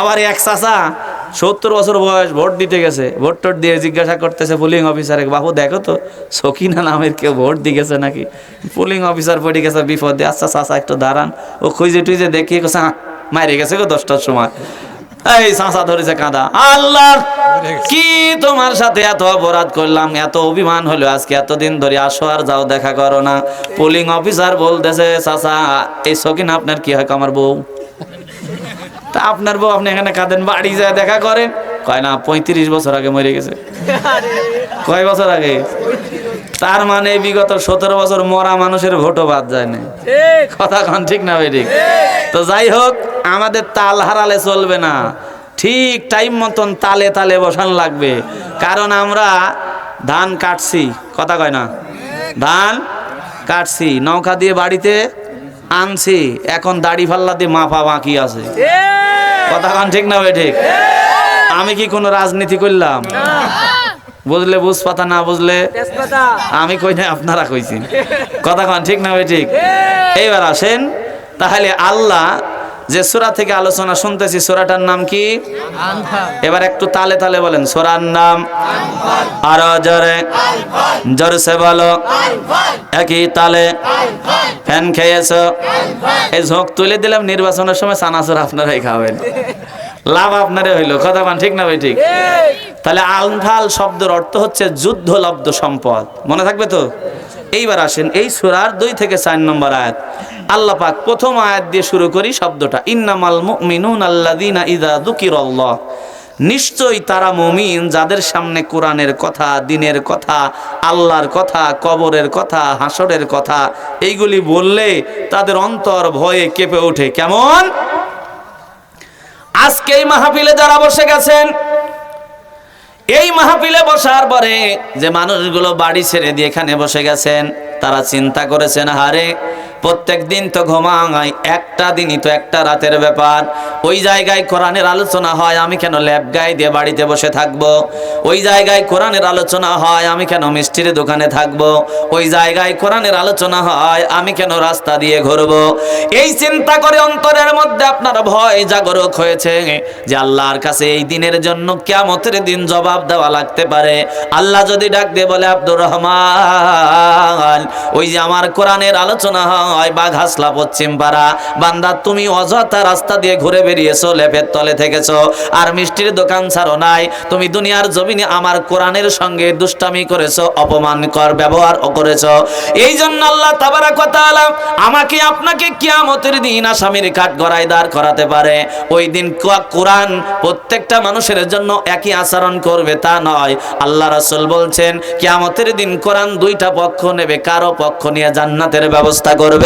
আবার এক চাচা সত্তর বছর বয়স ভোট দিতে গেছে। ভোট টোট দিয়ে জিজ্ঞাসা করতেছে পুলিং অফিসারে বাবু দেখো তো সকিনা নামের কেউ ভোট দিয়ে গেছে নাকি? পুলিং অফিসার পড়ে গেছে বিপদে। আচ্ছা চাচা একটু দাঁড়ান। ও খুঁজে টুইজে দেখিয়ে গেছে হ্যাঁ মারে গেছে গো দশটার সময়। এই চাচা ধরেছে কাঁদা আল্লাহ কি তোমার সাথে এত অপরাধ করলাম? এত অভিমান হলো আজকে এতদিন ধরে আসো আর যাও দেখা করো না। পুলিং অফিসার বলতেছে চাচা এই সকিনা আপনার কি হয় আমার বউ? তা আপনার বউ আপনি এখানে কাঁদেন বাড়ি যায় দেখা করেন। কয় না পঁয়ত্রিশ বছর আগে মরে গেছে। কয় বছর আগে? তার মানে বিগত সতেরো বছর মরা মানুষের ভোটও বাদ যায় না কথা কন ঠিক না ঠিক। তো যাই হোক আমাদের তাল হারালে চলবে না। ঠিক টাইম মতন তালে তালে বসান লাগবে। কারণ আমরা ধান কাটছি। কথা কয় না? ধান কাটছি। নৌকা দিয়ে বাড়িতে আনছি এখন দাড়ি ফাল্লা দিয়ে মাফা বাঁকি আছে। কথা কান ঠিক না ভাই ঠিক? আমি কি কোনো রাজনীতি করলাম? বুঝলে বুঝ পাতা না বুঝলে? আমি কই না আপনারা কইছেন। কথা কান ঠিক না ভাই ঠিক? এইবার আসেন তাহলে আল্লাহ যে সূরা থেকে আলোচনা শুনতেছি, সূরাটার নাম কি? এবার একটু তালে তালে বলেন, সোরার নাম আরও জরে। জোরসে বলো, একই তালে ফ্যান খেয়েছো? এই ঝোঁক তুলে দিলাম, নির্বাচনের সময় সানাসুর আপনারাই খাবেন। লাভ আপনারে হইল, কথা পান ঠিক না ভাই, ঠিক? তাহলে আলফাল শব্দের অর্থ হচ্ছে যুদ্ধলব্ধ সম্পদ। মনে থাকবে তো? এইবার আসেন, এই সুরার দুই থেকে চার নম্বর আয়াত। আল্লাহ পাক প্রথম আয়াত দিয়ে শুরু করি শব্দটা। ইন্নামাল ইযা যুকিরাল্লাহ। নিশ্চয়ই তারা মুমিন যাদের সামনে কোরআনের কথা, দিনের কথা, আল্লাহর কথা, কবরের কথা, হাসরের কথা, এইগুলি বললে তাদের অন্তর ভয়ে কেঁপে ওঠে। কেমন? আজকে এই মাহফিলে যারা বসে গেছেন এই মাহফিলে বসার পরে যে মানুষগুলো বাড়ি ছেড়ে দিয়ে এখানে বসে গেছেন, তারা চিন্তা করেছেন, হারে প্রত্যেক দিন তো ঘুমাই একটা দিনই তো একটা রাতের ব্যাপার। ওই জায়গায় কোরআনের আলোচনা হয়, আমি কেন ল্যাব গায়ে দিয়ে বাড়িতে বসে থাকব? ওই জায়গায় কোরআনের আলোচনা হয়, আমি কেন মিষ্টির দোকানে থাকব? ওই জায়গায় কোরআনের আলোচনা হয়, আমি কেন রাস্তা দিয়ে ঘুরব? এই চিন্তা করে অন্তরের মধ্যে আপনার ভয় জাগরক হয়েছে যে আল্লাহর কাছে এই দিনের জন্য কেমতের দিন জবাব দেওয়া লাগতে পারে। আল্লাহ যদি ডাক দিয়ে বলে, আব্দুর রহমান, ওই যে আমার কোরআনের আলোচনা হয় বা ঘাসলা পশ্চিম পাড়া। বান্দা, তুমি অযথা রাস্তা দিয়ে ঘুরে বেরিয়েছো, লেপের তলে থেকেছো, আর মিষ্টির দোকান ছাড়ো নাই। তুমি দুনিয়ার জমিনে আমার কোরআনের সঙ্গে দুষ্টামি করেছ, অপমান কর, ব্যবহার করেছ। এই জন্য আল্লাহ ওয়া তাআলা আমাকে আপনাকে কিয়ামতের দিন আসামির কাঠ গড়ায় দাঁড় করাতে পারে। ওই দিন কোরআন প্রত্যেকটা মানুষের জন্য একই আচরণ করবে, তা নয়। আল্লাহ রাসূল বলছেন, কিয়ামতের দিন কোরআন দুইটা পক্ষ নেবে, কারও পক্ষ নিয়ে জান্নাতের ব্যবস্থা করবে।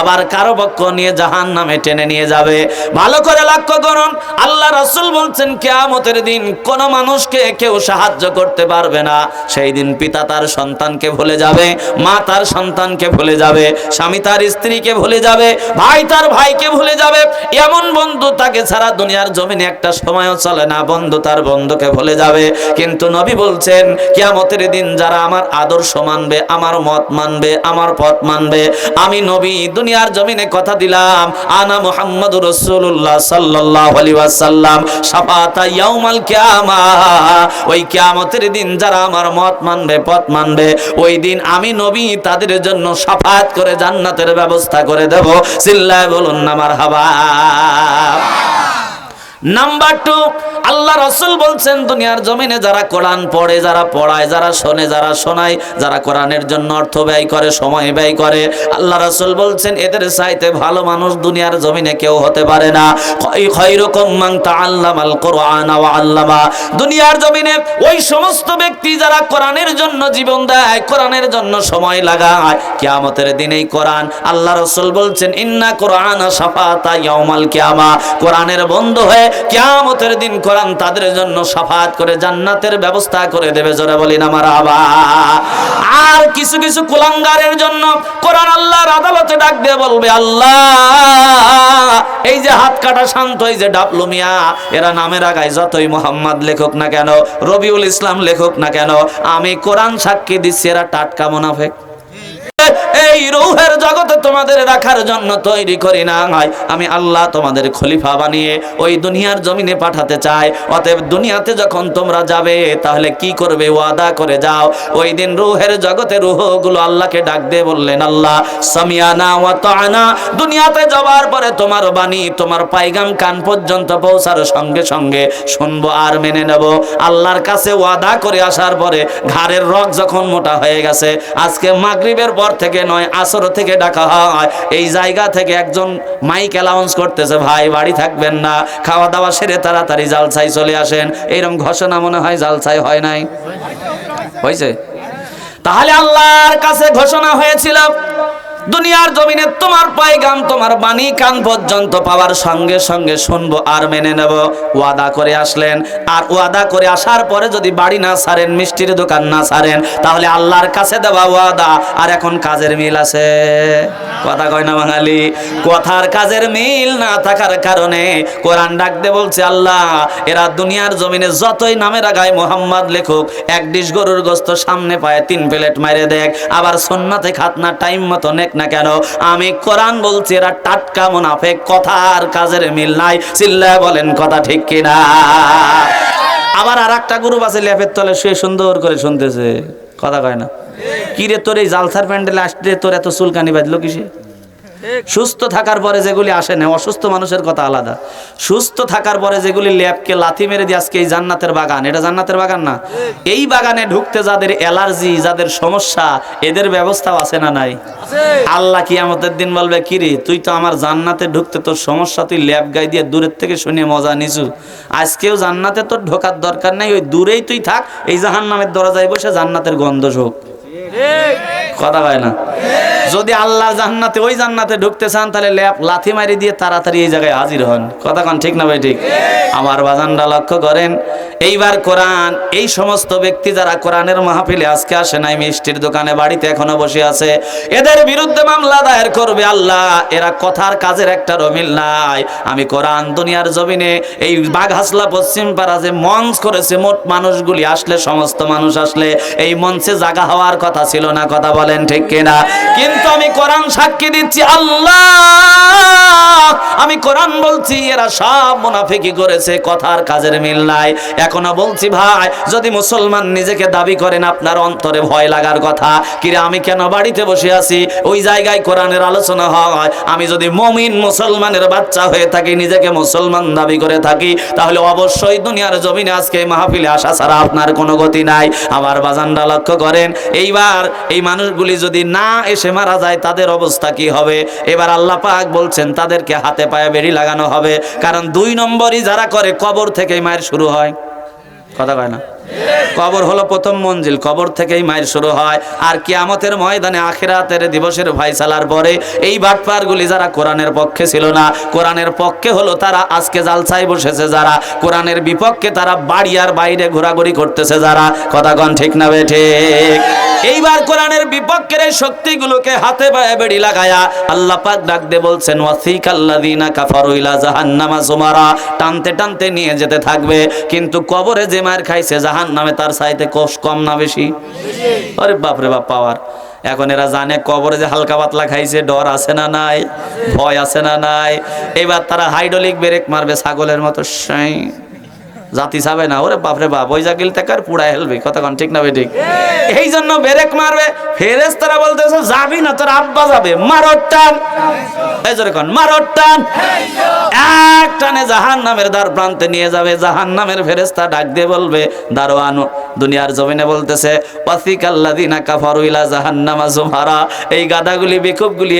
আবার কারও পক্ষ নিয়ে জাহান নামে টেনে নিয়ে যাবে। ভালো করে লক্ষ্য করুন, আল্লাহ রাসূল বলছেন, কিয়ামতের দিন কোন মানুষকে কেউ সাহায্য করতে পারবে না। সেই দিন পিতা তার সন্তানকে ভুলে যাবে, মা তার সন্তানকে ভুলে যাবে, স্বামী তার স্ত্রীকে ভুলে যাবে, ভাই তার ভাইকে ভুলে যাবে। এমন বন্ধু তাকে ছাড়া দুনিয়ার জমিনে একটা সময়ও চলে না, বন্ধু তার বন্ধুকে ভুলে যাবে। কিন্তু নবী বলছেন, কেয়ামতের দিন যারা আমার আদর্শ মানবে, আমার মত মানবে, আমার পথ মানবে, আমি নবী দুনিয়ার জমিনে কথা দিলাম। আনা মুহাম্মদ রাসূলুল্লাহ সাল্লাল্লাহু আলাইহি ওয়াসাল্লাম। শাফাতা ইয়াউমাল কিয়ামা। ওই কিয়ামতের দিন যারা আমার মত মানবে, পথ মানবে, ওই দিন আমি নবী তাদের জন্য সাফাত করে জান্নাতের ব্যবস্থা করে দেব। চিল্লায় বলুন আমার মারহাবা। নাম্বার টু আল্লাহ রসুল বলছেন, দুনিয়ার জমিনে যারা কোরআন পড়ে, যারা পড়ায়, যারা শোনে, যারা শোনায়, যারা কোরআনের জন্য অর্থ ব্যয় করে, সময় ব্যয় করে, আল্লাহ রসুল বলছেন, এদের চাইতে ভালো মানুষ দুনিয়ার জমিনে কেউ হতে পারে না। তাআল্লামাল কোরআন আল্লামা। দুনিয়ার জমিনে ওই সমস্ত ব্যক্তি যারা কোরআনের জন্য জীবন দেয়, কোরআনের জন্য সময় লাগায়, কেয়ামতের দিনেই কোরআন, আল্লাহ রসুল বলছেন, ইন্না কোরআন সাফাতা ইয়াউমাল কিয়ামা। কোরআনের বন্ধ হয়ে কিয়ামতের দিন কোরআন তাদের জন্য সাফাত করে জান্নাতের ব্যবস্থা করে দেবে, জোরে বলি না আমার আবা। আর কিছু কিছু কুলাঙ্গারের জন্য কোরআন আল্লাহর আদালতে ডাক দিয়ে বলবে, আল্লাহ, এই যে হাত কাটা শান্ত, এই যে ডাবলু মিয়া, এরা নামের আগায় যতই মোহাম্মদ লেখক না কেন, রবিউল ইসলাম লেখক না কেন, আমি কোরআন সাক্ষী দিচ্ছি, এরা টাটকা মোনাফেক। এই রুহের জগতে তোমাদের রাখার জন্য তৈরি করি না হয়। আমি আল্লাহ তোমাদের খলিফা বানিয়ে ওই দুনিয়ার জমিনে পাঠাতে চাই। অতএব দুনিয়াতে যখন তোমরা যাবে, তাহলে কি করবে? ওয়াদা করে যাও। ওই দিন রুহের জগতে রুহগুলো আল্লাহকে ডাক দিয়ে বললেন, আল্লাহ, সামিয়ানা ওয়া তাআনা দুনিয়াতে যাওয়ার পরে তোমার বাণী, তোমার পাইগাম কান পর্যন্ত পৌঁছার সঙ্গে সঙ্গে শুনব আর মেনে নেব। আল্লাহর কাছে ওয়াদা করে আসার পরে ঘাড়ের রক যখন মোটা হয়ে গেছে, আজকে মাগরিবের পর থেকে নয়, আসর থেকে ডাকা হয়। এই জায়গা থেকে একজন মাইক অ্যালাউন্স করতেছে, ভাই, বাড়ি থাকবেন না। খাওয়া দাওয়া সেরে তাড়াতাড়ি জালসাই চলে আসেন। এইরকম ঘোষণা মনে হয় জালসাই হয় নাই। হয়েছে? তাহলে আল্লাহর কাছে ঘোষণা হয়েছিল দুনিয়ার জমিনে তোমার পাইগাম তোমার বাণী কান পর্যন্ত পাওয়ার সঙ্গে সঙ্গে শুনব আর মেনে নেব। ওয়াদা করে আসলেন। আর ওয়াদা করে আসার পরে যদি বাড়ি না ছাড়েন মিষ্টির দোকান না ছাড়েন তাহলে আল্লাহর কাছে দেওয়া ওয়াদা। আর এখন কাজের মিল আছে। কথা কয় না বাঙালি? কথার কাজের মিল না থাকার কারণে কোরআন ডাকতে বলছে, আল্লাহ, এরা দুনিয়ার জমিনে যতই নামের আগায় মোহাম্মদ লেখুক, এক ডিশ গরুর গোস্ত সামনে পায় তিন প্লেট মারে দেখ। আবার সন্নাতে খাতনা টাইম মতো নেক না কেন, আমি কোরআন বলছি, এরা টাটকা মুনাফেক আর কাজের মিল নাই, চিল্লায় বলেন কথা ঠিক কিনা। আবার আর একটা গ্রুপ আছে লেপের তলে শুয়ে সুন্দর করে শুনতেছে। কথা কয় না? কিরে তোর এই জালসার প্যান্ডেল আসতে তোর এত চুলকানি বাজলো কিসে? সুস্থ থাকার পরে যেগুলি আসে না অসুস্থ মানুষের কথা আলাদা। সুস্থ থাকার পরে যেগুলি ল্যাবকে লাথি মেরে দিয়ে আজকে এই জান্নাতের বাগান এটা জান্নাতের বাগান না? এই বাগানে ঢুকতে যাদের অ্যালার্জি যাদের সমস্যা এদের ব্যবস্থাও আছে না নাই? আল্লাহ কি আমাদের দিন বলবে কিরে তুই তো আমার জান্নাতে ঢুকতে তোর সমস্যা তুই ল্যাব গাই দিয়ে দূরের থেকে শুনে মজা নিছু। আজকেও জান্নাতে তোর ঢোকার দরকার নেই ওই দূরেই তুই থাক এই জাহান নামের দরজায় বসে জান্নাতের গন্ধ শোক। কথা হয় না? যদি আল্লাহ জান্নাতে, ওই জান্নাতে ঢুকতে চান, তাহলে ল্যাপ লাথি মারি দিয়ে তাড়াতাড়ি এই জায়গায় হাজির হন। কথা কন ঠিক না ভাই ঠিক? আমার বাজানরা লক্ষ্য করেন, এইবার কোরআন, এই সমস্ত ব্যক্তি যারা কোরআনের মাহফিলে আজকে আসে নাই, মিষ্টির দোকানে, বাড়িতে এখনও বসে আছে, এদের বিরুদ্ধে মামলা দায়ের করবে আল্লাহ। এরা কথার কাজের একটা রমিল নাই। আমি কোরআন দুনিয়ার জমিনে এই বাঘহাসলা পশ্চিম পাড়া যে মঞ্চ করেছে, মোট মানুষগুলি আসলে, সমস্ত মানুষ আসলে, এই মঞ্চে জাগা হওয়ার কথা ছিল না, কথা বলেন, ঠিক কিনা? কিন্তু আমি কোরআন সাক্ষী দিচ্ছি, আল্লাহ! আমি কোরআন বলছি, এরা সব মুনাফিকি করেছে, কথার কাজের মিল নাই। এখনও বলছি, ভাই, যদি মুসলমান নিজেকে দাবি করেন, আপনার অন্তরে ভয় লাগার কথা। কিরে, আমি কেন বাড়িতে বসে আছি? ওই জায়গায় কোরআনের আলোচনা হয়। আমি যদি মমিন মুসলমানের বাচ্চা হয়ে থাকি, নিজেকে মুসলমান দাবি করে থাকি, তাহলে অবশ্যই দুনিয়ার জমিনে আজকে মাহফিলে আসা ছাড়া আপনার কোনো গতি নাই। আমার বাজানরা লক্ষ্য করেন, এইবার এই মানুষগুলি যদি না এসে মারা যায়, তাদের অবস্থা কি হবে? এবার আল্লাহ পাক বলছেন, তাদেরকে হাতে পায়ে বেড়ি লাগানো হবে। কারণ দুই নম্বরই যারা করে, কবর থেকে মায়ের শুরু হয়। কথা কয় না? কবর হলো প্রথম মঞ্জিল, কবর থেকেই মায়ের শুরু হয়। আর কিয়ামতের ময়দানে আখিরাতের দিবসের ফাইসালার পরে এই বাটপারগুলি যারা কোরআনের পক্ষে ছিল না, কোরআনের পক্ষে হলো তারা আজকে জালসায় বসেছে যারা, কোরআনের বিপক্ষে তারা বাড়ি আর বাইরে ঘোরাঘুরি করতেছে যারা। কথা কন ঠিক না বে ঠিক? এইবার কোরআনের বিপক্ষের এই শক্তিগুলোকে হাতে পায়ে বেড়ি লাগায়া আল্লাহ পাক ডাক দিয়ে বলছেন ওয়াসিক আল্লাযিনা কাফারু ইলা জাহান্নামা সুমারা। টানতে টানতে নিয়ে যেতে থাকবে, কিন্তু কবরে যে মার খাইছে জাহান্নামে তার সাইতে কোষ কম না বেশি। আরে বাপরে বাপ, পাওয়ার। এখন এরা জানে কবরে যে হালকা পাতলা খাইছে, ডর আছে না নাই, ভয় আছে না নাই। এবার তারা হাইড্রোলিক ব্রেক মারবে ছাগলের মতো, সাই। জাতি চাবে না। ওরে বাপরে বাপ ওই জাগিল আর পুড়ায় হেলবে। কতক্ষণ ঠিক না ঠিক? এই। জন্য ব্রেক মারবে ফেরেস তারা বলতেছে যাবি না তোর আব্বা যাবে। মারর টান। এই জোরে কন মারর টান। এক টানে জাহান নামের দ্বার প্রান্তে নিয়ে যাবে। জাহান নামের ফেরেস্তা ডাক দিয়ে বলবে দারোয়ান দুনিয়ার জমিনে বলতেছে ওয়াসিকাল্লাদিনা কাফারু ইলা জাহান্নামা জুমারা। এই গাদাগুলি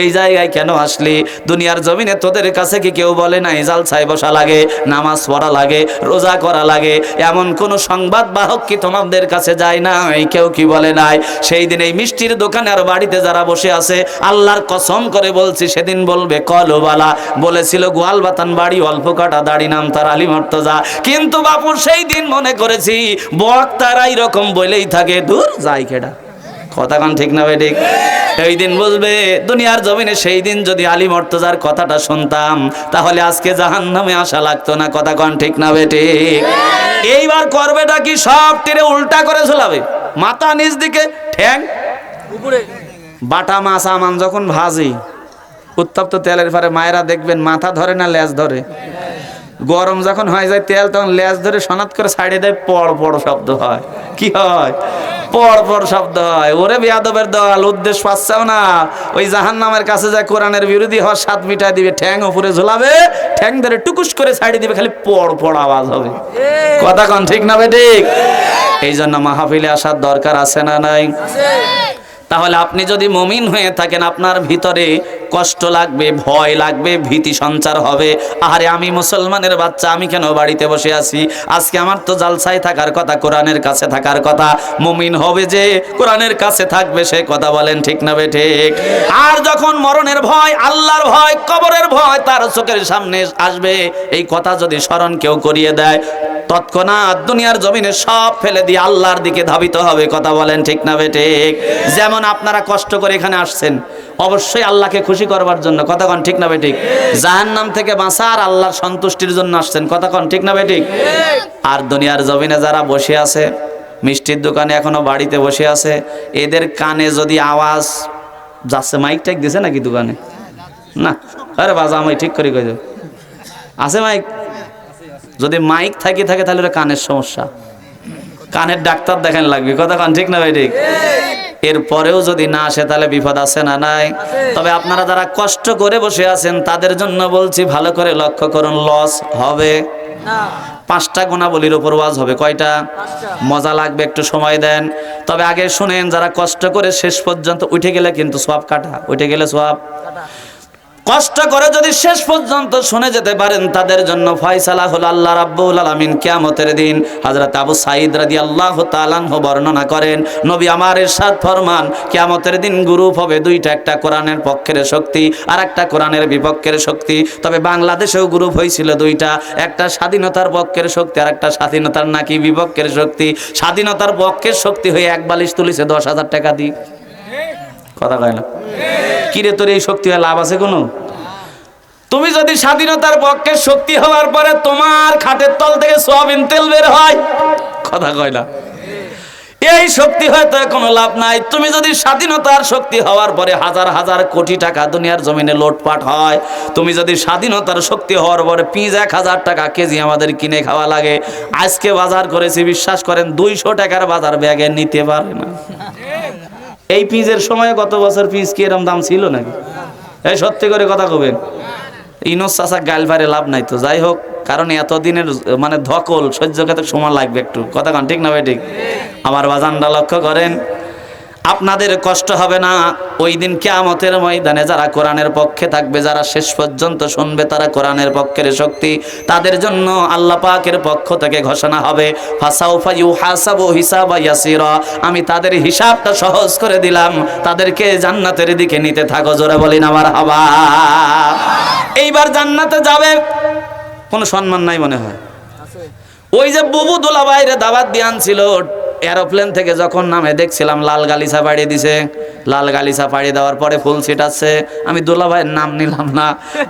এই জায়গায় কেন আসলি? দুনিয়ার জমিনে তোদের কাছে কি কেউ বলে নাই ছাই বসা লাগে নামাজ পড়া লাগে রোজা করা লাগে। এমন কোন সংবাদ বাহক কি তোমাদের কাছে যায় না কেউ কি বলে নাই? সেই দিন এই মিষ্টির দোকানে আর বাড়িতে যারা বসে আছে, আল্লাহর কসম করে বলছি, সেদিন বলবে, কলবালা। বলেছিল, গোয়াল বাতান বাড়ি, অল্প কাটা দাড়ি নাম তার আলী মর্তজা। কিন্তু বাপুর সেই দিন মনে করেছি, বক্তারা এরকম বলেই থাকে। দূর যাই কেডা? কথা কান ঠিক না ভাই ঠিক? সেই দিন বলবে দুনিয়ার জমিনে সেই দিন যদি আলী মর্তজার কথাটা শুনতাম তাহলে আজকে জাহান নামে আসা লাগতো না। কথা কন ঠিক না ঠিক? এইবার করবেটা কি সব টেরে উল্টা করে ঝোলাবে? মাথা নিচ দিকে ঠ্যাং। উপরে। বাটা মাছ আমান যখন ভাজি উত্তপ্ত তেলের পরে মায়েরা দেখবেন মাথা ধরে না লেজ ধরে। গরম যখন হয়ে যায় তেল তখন লেজ ধরে সনাত করে সাইডে দেয় পড় পড় শব্দ হয়। কি হয়? পড় পড় শব্দ হয়। ওরে বিয়াদবের দল উদ্দেশ্য পাচ্ছেও না। ওই জাহান নামের কাছে যায় কোরআনের বিরোধী হওয়ার সাত মিটাই দিবে ঠ্যাং উপরে ঝোলাবে ঠ্যাং ধরে টুকুস করে সাইডে দিবে খালি পড় পড় আওয়াজ হবে। কথা কন ঠিক না বে ঠিক? এই জন্য মাহফিলে আসার দরকার আছে না নাই? তাহলে আপনি যদি মমিন হয়ে থাকেন, আপনার ভিতরে কষ্ট লাগবে, ভয় লাগবে, ভীতি সঞ্চার হবে। আরে আমি মুসলমানের বাচ্চা, আমি কেন বাড়িতে বসে আছি? আজকে আমার তো জালসায় থাকার কথা, কোরআনের কাছে থাকার কথা। মমিন হবে যে, কোরআনের কাছে থাকবে, সে কথা বলেন ঠিক না ঠিক? আর যখন মরণের ভয়, আল্লাহর ভয়, কবরের ভয় তার চোখের সামনে আসবে, এই কথা যদি স্মরণ কেউ করিয়ে দেয়, তৎক্ষণাৎ দুনিয়ার জমিনে সব ফেলে দিয়ে আল্লাহর দিকে ধাবিত হবে, কথা বলেন ঠিক না ঠিক? যেমন আপনারা কষ্ট করে এখানে আসছেন, অবশ্যই আল্লাহকে খুশি করবার জন্য। কথা কন ঠিক না বে ঠিক? জাহান্নাম থেকে বাঁচার আল্লাহর সন্তুষ্টির জন্য আসছেন। কথা কন ঠিক না বে ঠিক? আর দুনিয়ার জমিনে যারা বসে আছে, মিষ্টির দোকানে এখনও বাড়িতে বসে আছে, এদের কানে যদি আওয়াজ, যাচ্ছে মাইক টাইক দিছে নাকি দোকানে? না। আরে বাজা আমি ঠিক করে কই। আছে মাইক যদি মাইক থাকি থাকে তাহলে ওটা কানের সমস্যা। কানের ডাক্তার দেখেন লাগবে। কথা কান ঠিক না ভাই ঠিক? এরপরেও যদি না আসে তাহলে বিপদ আছে না নাই? তবে আপনারা যারা কষ্ট করে বসে আছেন তাদের জন্য বলছি ভালো করে লক্ষ্য করুন লস হবে। পাঁচটা গুণাবলীর ওপর ওয়াজ হবে। কয়টা? মজা লাগবে একটু সময় দেন। তবে আগে শুনেন যারা কষ্ট করে শেষ পর্যন্ত উঠে গেলে কিন্তু সব কাটা। উঠে গেলে সব কষ্ট করে যদি শেষ পর্যন্ত শুনে যেতে পারেন তাদের জন্য ফয়সালা হল আল্লাহ রাব্বুল আলামিন কিয়ামতের দিন। হযরত আবু সাঈদ রাদিয়াল্লাহু তাআলা বর্ণনা করেন নবী আমার ইরশাদ ফরমান কিয়ামতের দিন গ্রুপ হবে দুইটা একটা কোরআনের পক্ষের শক্তি আর একটা কোরআনের বিপক্ষের শক্তি। তবে বাংলাদেশেও গ্রুপ হয়েছিল দুইটা একটা স্বাধীনতার পক্ষের শক্তি আর একটা স্বাধীনতার নাকি বিপক্ষের শক্তি। স্বাধীনতার পক্ষের শক্তি হয়ে এক বালিশ তুলিছে দশ হাজার টাকা দিই কথা কয় না? কিরে তোর এই শক্তি হয় লাভ আছে কোনো? তুমি যদি স্বাধীনতার পক্ষে শক্তি হওয়ার পরে তোমার খাটের তল থেকে সোয়াবিন তেল বের হয়, কথা কয় না। এই শক্তি হয়তো কোনো লাভ নাই। তুমি যদি স্বাধীনতার শক্তি হওয়ার পরে হাজার হাজার কোটি টাকা দুনিয়ার জমিনে লোটপাট হয়, তুমি যদি স্বাধীনতার শক্তি হওয়ার পরে পিঁজ এক হাজার টাকা কেজি আমাদের কিনে খাওয়া লাগে, আজকে বাজার করেছি, বিশ্বাস করেন, দুইশো টাকার বাজার ব্যাগে নিতে পারে না। এই পিজের সময় গত বছর পিস কি এরম দাম ছিল নাকি? এই সত্যি করে কথা কবেন। ইনোস চাষা গাল ভারে লাভ নাই তো, যাই হোক, কারণ এতদিনের মানে ধকল, সহ্য করতে সময় লাগবে একটু। কথা কান, ঠিক না ভাই, ঠিক? আমার বাজানটা লক্ষ্য করেন। আপনাদের কষ্ট হবে না। ওই দিন কেয়ামতের ময়দানে যারা কোরআনের পক্ষে থাকবে যারা শেষ পর্যন্ত শুনবে তারা কোরআনের পক্ষের শক্তি। তাদের জন্য আল্লাহ পাকের পক্ষ থেকে ঘোষণা হবে আমি তাদের হিসাবটা সহজ করে দিলাম। তাদেরকে জান্নাতের দিকে নিতে থাকো জোরে বলিন আমার হাবা। এইবার জান্নাতে যাবে কোনো সম্মান নাই মনে হয়। ওই যে বুবু দোলা বাইরে দাবাত দিয়ে আনছিল এরোপ্লেন থেকে যখন নামে দেখছিলাম লাল গালিচা পাড়িয়ে দিছে। লাল গালিচা পাড়িয়ে দেওয়ার পরে ফুল ছিটাচ্ছে। আমি দোলা ভাইয়ের নাম নিলাম না।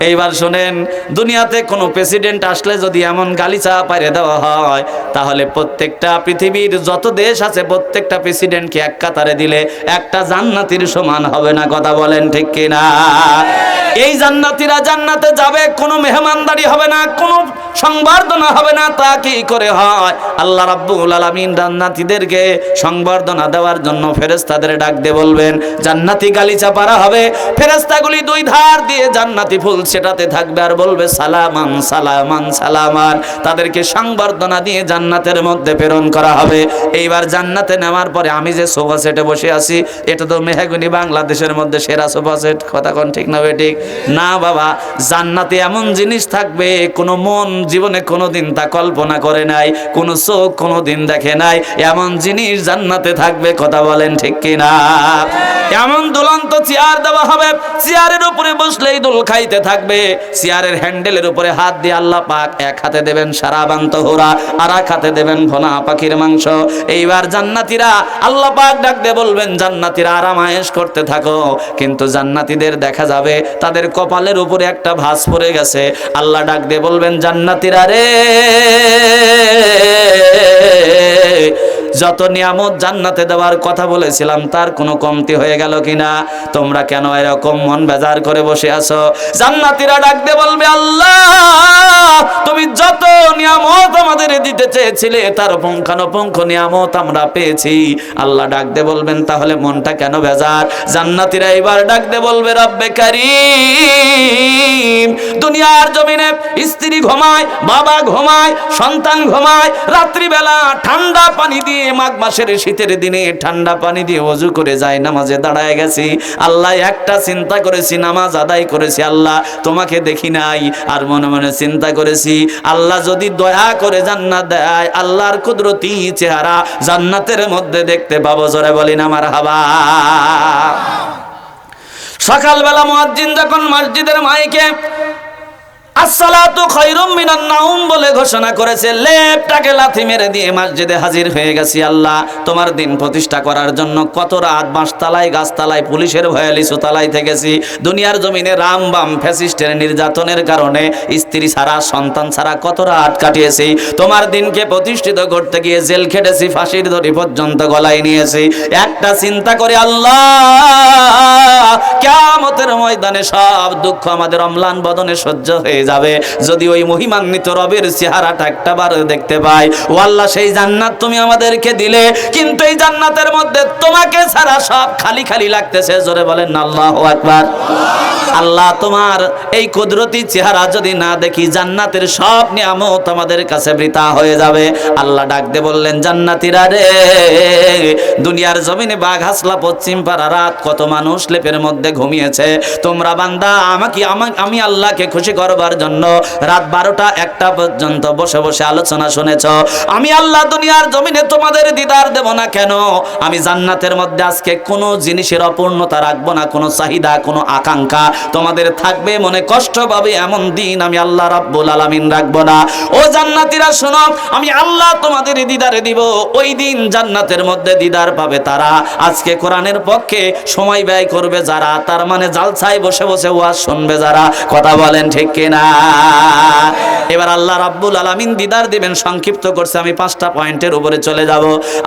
এইবার শোনেন, দুনিয়াতে কোনো প্রেসিডেন্ট আসলে যদি এমন গালিচা পাড়িয়ে দেওয়া হয়, তাহলে প্রত্যেকটা পৃথিবীর যত দেশ আছে, প্রত্যেকটা প্রেসিডেন্টকে এক কাতারে দিলে একটা জান্নাতির সমান হবে না, কথা বলেন ঠিক কিনা? এই জান্নাতিরা জান্নাতে যাবে, কোনো মেহমানদারি হবে না, কোনো সংবর্ধনা হবে না, তা কি করে হয়? আল্লাহ রাব্বুল আলামিন জান্নাতীদেরকে সংবর্ধনা দেওয়ার জন্য ফেরেশতাদের ডাক দিয়ে বলবেন, জান্নাতি গালিচা পারা হবে, ফেরেশতাগুলি দুই ধার দিয়ে জান্নাতি ফুল সেটাতে থাকবে আর বলবে, সালামান সালামান সালামান। তাদেরকে সংবর্ধনা দিয়ে জান্নাতের মধ্যে প্রেরণ করা হবে। এইবার জান্নাতে নেওয়ার পরে আমি যে সোফা সেটে বসে আছি, এটা তো মেহাগুনি বাংলাদেশের মধ্যে সেরা সোফা সেট, কথা কোন ঠিক না বেঠিক না বাবা, জান্নাতে এমন জিনিস থাকবে, কোনো মন জীবনে কোনোদিন তা কল্পনা করে নাই, কোনো চোখ কোনোদিন দেখে নাই, এমন জিনিস জান্নাতে থাকবে, কথা বলেন ঠিক কিনা? এমন দুলন্ত চেয়ার দেওয়া হবে, চেয়ারের উপরে বসলেই দোল খাইতে থাকবে, চেয়ারের হ্যান্ডেলের উপরে হাত দিয়ে আল্লাহ পাক এক হাতে দেবেন সারাবান্ত হোরা আর এক হাতে দেবেন ভোনা পাখির মাংস। এইবার জান্নাতীরা আল্লাহ পাক ডাক দিয়ে বলবেন, জান্নাতীরা আরাম করতে থাকো, কিন্তু জান্নাতীদের দেখা যাবে তাদের কপালের উপরে একটা ভাস পড়ে গেছে। আল্লাহ ডাক দিয়ে বলবেন জান্নাতিরা রে! যত নিয়ামত জান্নাতে দেওয়ার কথা বলেছিলাম, তার কোনো কমতি হয়ে গেল কিনা? তোমরা কেন এরকম মন বেজার করে বসে আছো? জান্নাতীরা ডাকতে বলবে, আল্লাহ, তুমি যত নিয়ামত আমাদের দিতে চেয়েছিলে, তার পুঙ্খানুপুঙ্খ নিয়ামত আমরা পেয়েছি। আল্লাহ ডাকতে বলবেন, তাহলে মনটা কেন বেজার? জান্নাতীরা এবার ডাকতে বলবে, রব্বে কারিম, দুনিয়ার জমিনে স্ত্রী ঘুমায়, বাবা ঘুমায়, সন্তান ঘুমায়, রাত্রিবেলা ঠান্ডা পানি দিয়ে মাঘ মাসের শীতের দিনে ঠান্ডা পানি দিয়ে অজু করে যায়, নামাজে দাঁড়ায় গেছি। আল্লাহ একটা চিন্তা করেছি, নামাজ আদায় করেছি, আল্লাহ তোমাকে দেখি নাই। আর মনে মনে চিন্তা করেছি, আল্লাহ যদি দয়া করে জান্নাত দেয়, আল্লাহর কুদরতি চেহারা জান্নাতের মধ্যে দেখতে পাবো, জোরে বলিন আমার হাবা সকালবেলা মুয়াজ্জিন যখন মসজিদের মাইকে ঘোষণা করেছে, লেপটাকে লাথি মেরে দিয়ে হাজির হয়ে গেছি আল্লাহ। তোমার দিন প্রতিষ্ঠা করার জন্য কত রাত বাঁশতলায়, গাছতলায়, পুলিশের ভয়ে লিচুতলায় থেকেছি। দুনিয়ার জমিনে রাম বাম ফ্যাসিস্টের নির্যাতনের কারণে স্ত্রী ছাড়া, সন্তান ছাড়া কত রাত কাটিয়েছি। তোমার দিনকে প্রতিষ্ঠিত করতে গিয়ে জেল খেটেছি, ফাঁসির দড়ি পর্যন্ত গলায় নিয়েছি। একটা চিন্তা করে আল্লাহ কেমতের ময়দানে সব দুঃখ আমাদের অম্লান বদনে সহ্য হয়ে যাবে। যদি ওই মহিমান্বিত রবের চেহারাটা একটা বার দেখতে পাই ও আল্লাহ সেই জান্নাত তুমি আমাদেরকে দিলে। কিন্তু এই জান্নাতের মধ্যে তোমাকে ছাড়া সব খালি খালি লাগতেছে। জোরে বলেন, আল্লাহ আকবার। আল্লাহ, তোমার এই কুদরতি চেহারা যদি না দেখি, জান্নাতের সব নিয়ামত আমাদের কাছে বৃথা হয়ে যাবে। আল্লাহ ডাকতে বললেন, জান্নাতিরা রে, দুনিয়ার জমিনে বাঘ, হাসলা, পশ্চিম পাড়া, রাত কত মানুষ লেপের মধ্যে ঘুমিয়েছে। তোমরা বান্দা, আমাকে, আমা- আমি আল্লাহকে খুশি করবার জন্য রাত বারোটা একটা পর্যন্ত বসে বসে আলোচনা শুনেছ। আমি আল্লাহ দুনিয়ার জমিনে তোমাদের দিদার দেব না কেন? আমি জান্নাতের মধ্যে আজকে কোনো জিনিসের অপূর্ণতা রাখব না, কোনো চাহিদা, কোনো আকাঙ্ক্ষা। তোমাদের থাকবে মনে কষ্ট পাবে এমন দিন আমি আল্লাহ রাব্বুল আলামিন রাখব না। ও জান্নাতীরা, শোনো, আমি আল্লাহ তোমাদের দিদারে দিব। ওই দিন জান্নাতের মধ্যে দিদার পাবে তারা। আজকে কোরআনের পক্ষে সময় ব্যয় করবে যারা, তার মানে জালসায় বসে বসে ওয়াজ শুনবে যারা। কথা বলেন ঠিক কিনা? এবার আল্লাহ রাব্বুল আলামিন দিদার দিবেন, সংক্ষিপ্ত করছে, আমি পাঁচটা পয়েন্টের উপরে চলে যাব।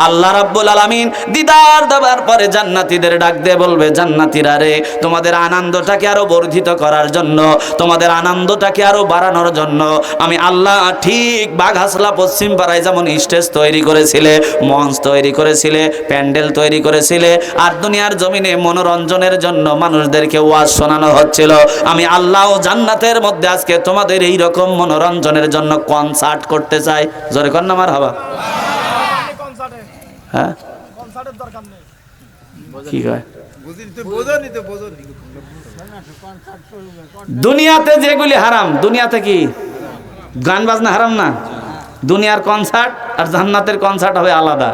আল্লাহ রাব্বুল আলামিন দিদার দেওয়ার পরে জান্নাতীদের ডাক দিয়ে বলবে, জান্নাতীরা রে, তোমাদের আনন্দটাকে আরও বর্ধিত করার জন্য, তোমাদের আনন্দটাকে আরও বাড়ানোর জন্য, আমি আল্লাহ ঠিক বাঘাসলা পশ্চিম পাড়ায় যেমন স্টেজ তৈরি করেছিলে, মঞ্চ তৈরি করেছিলে, প্যান্ডেল তৈরি করেছিলে, আর দুনিয়ার জমিনে মনোরঞ্জনের জন্য মানুষদেরকে ওয়াজ শোনানো হচ্ছিল, আমি আল্লাহ জান্নাতের মধ্যে আজকে তোমাদের এই রকম মনোরঞ্জনের জন্য কনসার্ট করতে চাই। জোরে কর না আমার হবা। হ্যাঁ? দুনিয়াতে যেগুলি হারাম, দুনিয়াতে কি? গান বাজনা হারাম না? দুনিয়ার কনসার্ট আর জান্নাতের কনসার্ট হবে আলাদা।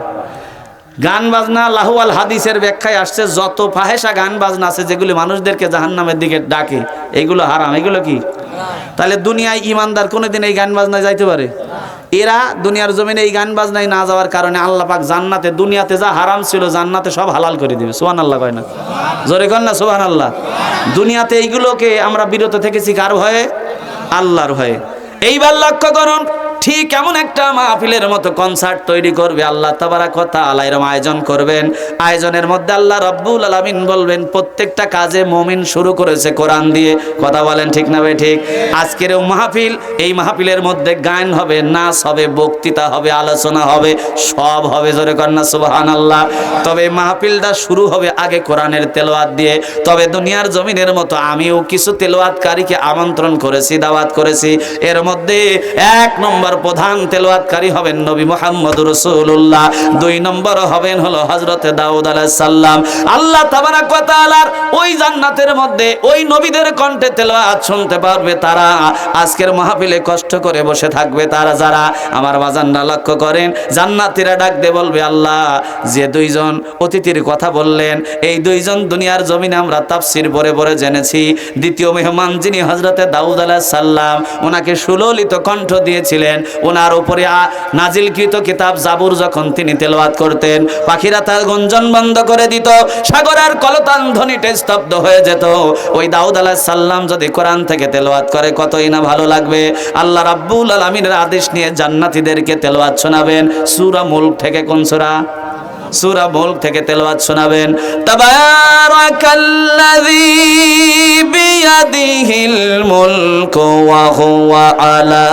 গান বাজনা লাহুয়াল হাদিসের ব্যাখ্যায় আসছে, যত ফাহেসা গান বাজনা আছে, যেগুলি মানুষদেরকে জাহান্নামের দিকে ডাকে, এগুলো হারাম। এগুলো কি? তাহলে দুনিয়ায় ইমানদার কোনোদিন এই গান বাজনায় যাইতে পারে? এরা দুনিয়ার জমিনে এই গান বাজনায় না যাওয়ার কারণে আল্লাহ পাক জান্নাতে, দুনিয়াতে যা হারাম ছিল জান্নাতে সব হালাল করে দিবে। সোহান আল্লাহ কয় না? জোরে কন না সোহান আল্লাহ দুনিয়াতে এইগুলোকে আমরা বিরত থেকেছি কার ভয়ে? আল্লাহর ভয়ে। এইবার লক্ষ্য করুন ঠিক এমন একটা মাহফিলের মতো কনসার্ট তৈরি করবে আল্লাহ তাবারা কথা আলাইরম আয়োজন করবেন। আয়োজনের মধ্যে আল্লাহ রব্বুল আলামিন বলবেন, প্রত্যেকটা কাজে মমিন শুরু করেছে কোরআন দিয়ে। কথা বলেন ঠিক না ভাই? ঠিক। আজকের মাহফিল, এই মাহফিলের মধ্যে গান হবে, নাচ হবে, বক্তৃতা হবে, আলোচনা হবে, সব হবে জোরে কন্যা সুবাহান আল্লাহ তবে মাহফিলটা শুরু হবে আগে কোরআনের তেলোয়াত দিয়ে। তবে দুনিয়ার জমিনের মতো আমিও কিছু তেলোয়াতকারীকে আমন্ত্রণ করেছি, দাওয়াত করেছি। এর মধ্যে এক নম্বর প্রধান তেলোয়াতকারী হবেন নবী মোহাম্মদ রসুল্লাহ দুই নম্বর হবেন হলো হজরতে দাউদ আলাইহিস সালাম। আল্লাহ তাবারাক ওয়া তাআলার ওই জান্নাতের মধ্যে, ওই নবীদের কণ্ঠে তেলাওয়াত শুনতে পারবে তারা। আজকের মাহফিলে কষ্ট করে বসে থাকবে তারা যারা। আমার বাজানরা লক্ষ্য করেন, জান্নাতীরা ডাক দিয়ে বলবে, আল্লাহ, যে দুইজন অতিথির কথা বললেন, এই দুইজন দুনিয়ার জমিনে আমরা তাফসির পরে পরে জেনেছি। দ্বিতীয় মেহমান যিনি হজরতে দাউদ আলাইহিস সাল্লাম ওনাকে সুললিত কণ্ঠ দিয়েছিলেন। ওনার উপরে নাজিলকৃত কিতাব জাবুর যখন তিনি তেলাওয়াত করতেন, পাখিরা তার গুঞ্জন বন্ধ করে দিত সাগরের কলতান ধ্বনিতে স্তব্ধ হয়ে যেত। ওই দাউদ আলাইহিস সাল্লাম যদি কোরআন থেকে তেলাওয়াত করে, কতই না ভালো লাগবে। আল্লাহ রাব্বুল আলামিনের আদেশ নিয়ে জান্নাতীদেরকে তেলাওয়াত শোনাবেন। সূরা মুলক থেকে কোন সূরা? সূরা মুলক থেকে তেলাওয়াত শোনাবেন। আলা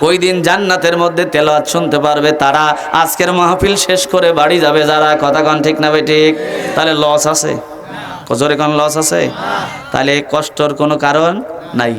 ওই দিন জান্নাতের মধ্যে তেলাওয়াত শুনতে পারবে তারা। আজকের মাহফিল শেষ করে বাড়ি যাবে যারা। কথা কন ঠিক না ভাই, ঠিক? তাহলে লস আছে। কজরে কোন লস আছে? তাহলে কষ্টর কোনো কারণ নাই।